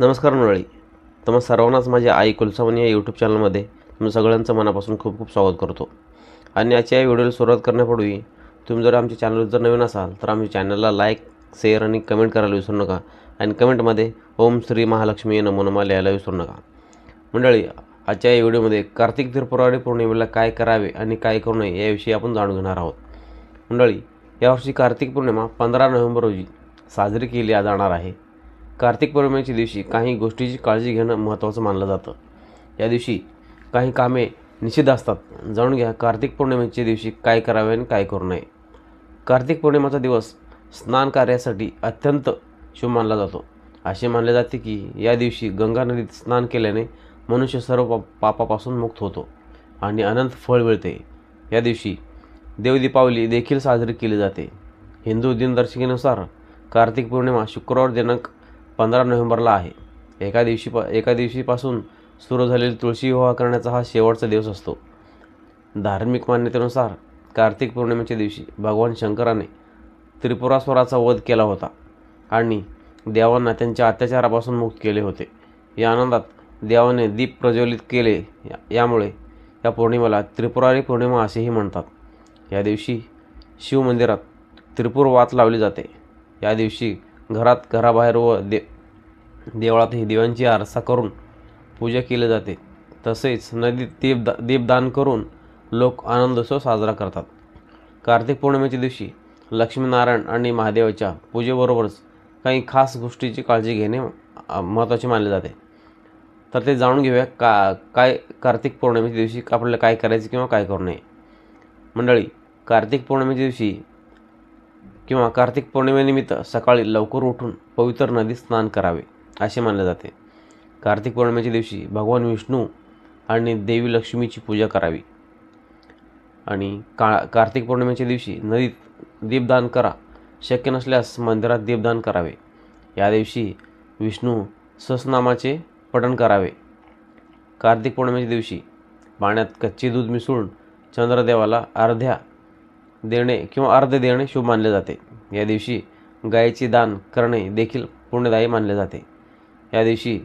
नमस्कार मंडळी. तुम्हा सर्वांनाच माझ्या आई कुलसावनी या यूट्यूब चॅनलमध्ये तुम्ही सगळ्यांचं मनापासून खूप खूप स्वागत करतो. आणि आजच्या या व्हिडिओला सुरुवात करण्यापूर्वी तुम्ही जर आमच्या चॅनलवर जर नवीन असाल तर आमच्या चॅनलला लाईक शेअर आणि कमेंट करायला विसरू नका. आणि कमेंटमध्ये ओम श्री महालक्ष्मी नमो लिहायला विसरू नका. मंडळी आजच्या या व्हिडिओमध्ये कार्तिक त्रिपुरारी पौर्णिमेला काय करावे आणि काय करू नये याविषयी आपण जाणून घेणार आहोत. मंडळी यावर्षी कार्तिक पौर्णिमा पंधरा नोव्हेंबर रोजी साजरी केली जाणार आहे. कार्तिक पौर्णिमेच्या दिवशी काही गोष्टीची काळजी घेणं महत्त्वाचं मानलं जातं. या दिवशी काही कामे निषिद्ध असतात. जाणून घ्या कार्तिक पौर्णिमेच्या दिवशी काय करावे आणि काय करू नये. कार्तिक पौर्णिमेचा दिवस स्नान कार्यासाठी अत्यंत शुभ मानला जातो. असे मानले जाते की या दिवशी गंगा नदीत स्नान केल्याने मनुष्य सर्व पा पापापासून मुक्त होतो आणि अनंत फळ मिळते. या दिवशी देवदीपावली देखील साजरी केली जाते. हिंदू दिनदर्शिकेनुसार कार्तिक पौर्णिमा शुक्रवार दिनांक पंधरा नोव्हेंबरला आहे. एका दिवशी प एका दिवशीपासून सुरू झालेली तुळशी विवाह करण्याचा हा शेवटचा दिवस असतो. धार्मिक मान्यतेनुसार कार्तिक पौर्णिमेच्या दिवशी भगवान शंकराने त्रिपुरास्वराचा वध केला होता आणि देवांना त्यांच्या अत्याचारापासून मुक्त केले होते. या आनंदात देवाने दीप प्रज्वलित केले. या- यामुळे या पौर्णिमेला त्रिपुरारी पौर्णिमा असेही म्हणतात. या दिवशी शिवमंदिरात त्रिपुर वात लावली जाते. या दिवशी घरात घराबाहेर व दे देवळातही दिव्यांची आरसा करून पूजा केली जाते. तसेच नदीत दीपदा दीपदान करून लोक आनंदोत्सव साजरा करतात. कार्तिक पौर्णिमेच्या दिवशी लक्ष्मीनारायण आणि महादेवाच्या पूजेबरोबरच काही खास गोष्टीची काळजी घेणे महत्त्वाचे मानले जाते. तर ते जाणून घेऊया का काय कार्तिक पौर्णिमेच्या दिवशी आपल्याला काय करायचं किंवा काय करू नये. मंडळी कार्तिक पौर्णिमेच्या दिवशी किंवा कार्तिक पौर्णिमेनिमित्त सकाळी लवकर उठून पवित्र नदीत स्नान करावे. असे मानले जाते. कार्तिक पौर्णिमेच्या दिवशी भगवान विष्णू आणि देवी लक्ष्मीची पूजा करावी. आणि का कार्तिक पौर्णिमेच्या दिवशी नदीत दीपदान करा. शक्य नसल्यास मंदिरात दीपदान करावे. या दिवशी विष्णू ससनामाचे पठण करावे. कार्तिक पौर्णिमेच्या दिवशी पाण्यात कच्चे दूध मिसळून चंद्रदेवाला अर्ध्या देणे किंवा अर्ध देणे शुभ मानले जाते. या दिवशी गायीचे दान करणे देखील पुण्यदायी मानले जाते. या दिवशी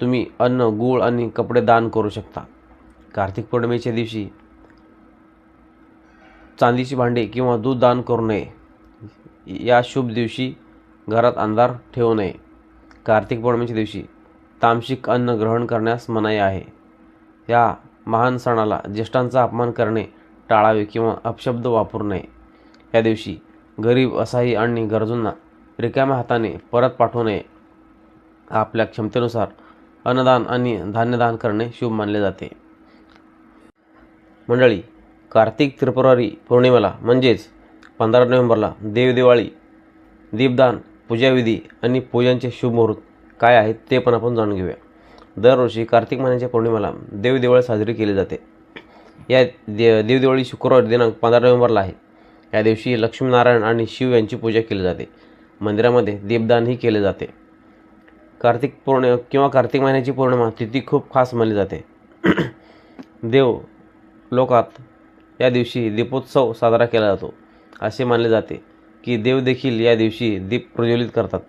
तुम्ही अन्न गूळ आणि कपडे दान करू शकता. कार्तिक पौर्णिमेच्या दिवशी चांदीची भांडी किंवा दूध दान करू नये. या शुभ दिवशी घरात अंधार ठेवू नये. कार्तिक पौर्णिमेच्या दिवशी तामसिक अन्न ग्रहण करण्यास मनाई आहे. या महान सणाला ज्येष्ठांचा अपमान करणे टाळावे किंवा अपशब्द वापरू नये. या दिवशी गरीब असहाय्य आणि गरजूंना रिकाम्या हाताने परत पाठवू नये. आपल्या क्षमतेनुसार अन्नदान आणि धान्यदान करणे शुभ मानले जाते. मंडळी कार्तिक त्रिपुरारी पौर्णिमेला म्हणजेच पंधरा नोव्हेंबरला देवदिवाळी दीपदान पूजाविधी आणि पूजांचे शुभ मुहूर्त काय आहेत ते पण आपण जाणून घेऊया. दरवर्षी कार्तिक महिन्याच्या पौर्णिमेला देवदिवाळी साजरी केली जाते. या दे देवदिवाळी शुक्रवार दिनांक पंधरा नोव्हेंबरला आहे. या दिवशी लक्ष्मीनारायण आणि शिव यांची पूजा केली जाते. मंदिरामध्ये दीपदानही केले जाते. कार्तिक पौर्णिमा किंवा कार्तिक महिन्याची पौर्णिमा तिथी खूप खास मानली जाते. देव लोकात या दिवशी दीपोत्सव साजरा केला जातो असे मानले जाते की देव देखील या दिवशी दीप प्रज्वलित करतात.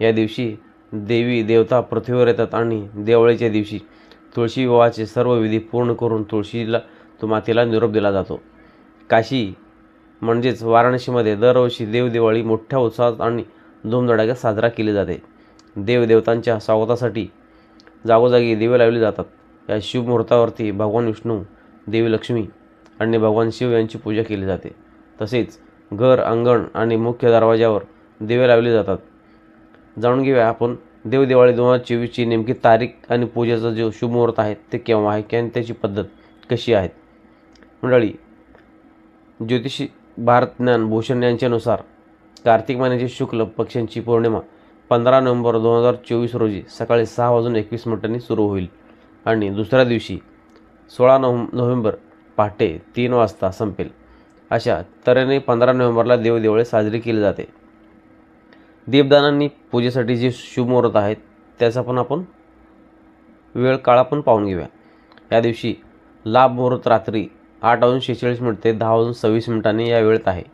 या दिवशी देवी देवता पृथ्वीवर येतात आणि देवळीच्या दिवशी तुळशी विवाहाचे सर्व विधी पूर्ण करून तुळशीला तो मातेला निरोप दिला जातो. काशी म्हणजेच वाराणसीमध्ये दरवर्षी देवदिवाळी मोठ्या उत्साहात आणि धूमधडाक्यात साजरा केली जाते. देवदेवतांच्या स्वागतासाठी जागोजागी दिवे लावले जातात. या शुभ मुहूर्तावरती भगवान विष्णू देवी लक्ष्मी आणि भगवान शिव यांची पूजा केली जाते. तसेच घर अंगण आणि मुख्य दरवाज्यावर दिवे लावले जातात. जाणून घेऊया आपण देवदिवाळी दोन हजार चोवीसची नेमकी तारीख आणि पूजेचा जो शुभ मुहूर्त आहे ते केव्हा आहे आणि त्याची पद्धत कशी आहे? मंडळी ज्योतिषी भारत ज्ञान भूषण यांच्यानुसार कार्तिक महिन्याची शुक्ल पक्षांची पौर्णिमा पंधरा नोव्हेंबर दोन हजार चोवीस रोजी सकाळी सहा वाजून एकवीस मिनिटांनी सुरू होईल. आणि दुसऱ्या दिवशी सोळा नोव्ह नोव्हेंबर पहाटे तीन वाजता संपेल. अशा तऱ्हेने पंधरा नोव्हेंबरला देवदेवळे साजरी केली जाते. दीपदानांनी पूजेसाठी जे शुभ मुहूर्त आहेत त्याचा पण आपण वेळ काळा पण पाहून घेऊया. या दिवशी लाभ मुहूर्त रात्री आठ वाजून शेहेचाळीस मिनिट ते दहा वाजून सव्वीस मिनिटांनी या वेळेत आहे.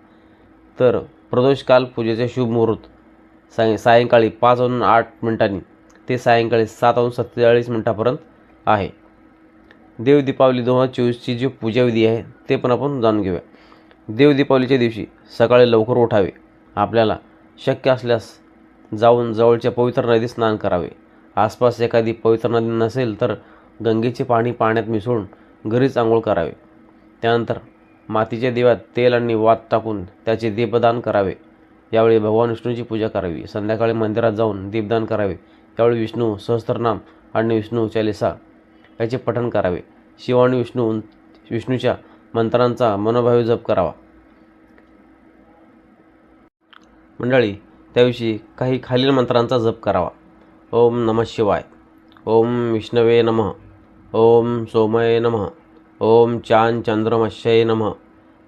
तर प्रदोषकाल पूजेचे शुभ मुहूर्त साय सायंकाळी पाच वाजून आठ मिनिटांनी ते सायंकाळी सात वाजून सत्तेचाळीस मिनटापर्यंत आहे. देव दीपावली दोन हजार चोवीसची जी पूजाविधी आहे ते पण आपण जाणून घेऊया. देव दीपावलीच्या दिवशी सकाळी लवकर उठावे. आपल्याला शक्य असल्यास जाऊन जवळच्या पवित्र नदीत स्नान करावे. आसपास एखादी पवित्र नदी नसेल तर गंगेचे पाणी पाण्यात मिसळून घरीच आंघोळ करावे. त्यानंतर मातीच्या देवात तेल आणि वात टाकून त्याचे दीपदान करावे. यावेळी भगवान विष्णूची पूजा करावी. संध्याकाळी मंदिरात जाऊन दीपदान करावे. यावेळी विष्णू सहस्त्रनाम आणि विष्णू चालिसा याचे पठण करावे. शिव आणि विष्णू विष्णूच्या मंत्रांचा मनोभावी जप करावा. मंडळी त्याविषयी काही खालील मंत्रांचा जप करावा. ओम नम शिवाय. ओम विष्णवे नमः. ओम सोमये नमः. ओम चान चंद्रमश्यये नमः.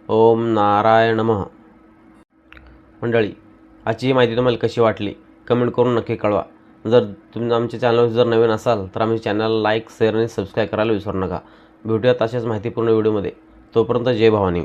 ओम नारायण नमः. मंडळी आजची ही माहिती तुम्हाला कशी वाटली कमेंट करून नक्की कळवा. जर तुम्ही आमच्या चॅनलवर जर नवीन असाल तर आमच्या चॅनलला लाईक शेअर आणि सबस्क्राईब करायला विसरू नका. भेटूयात अशाच माहितीपूर्ण व्हिडिओमध्ये तोपर्यंत जय भवानी.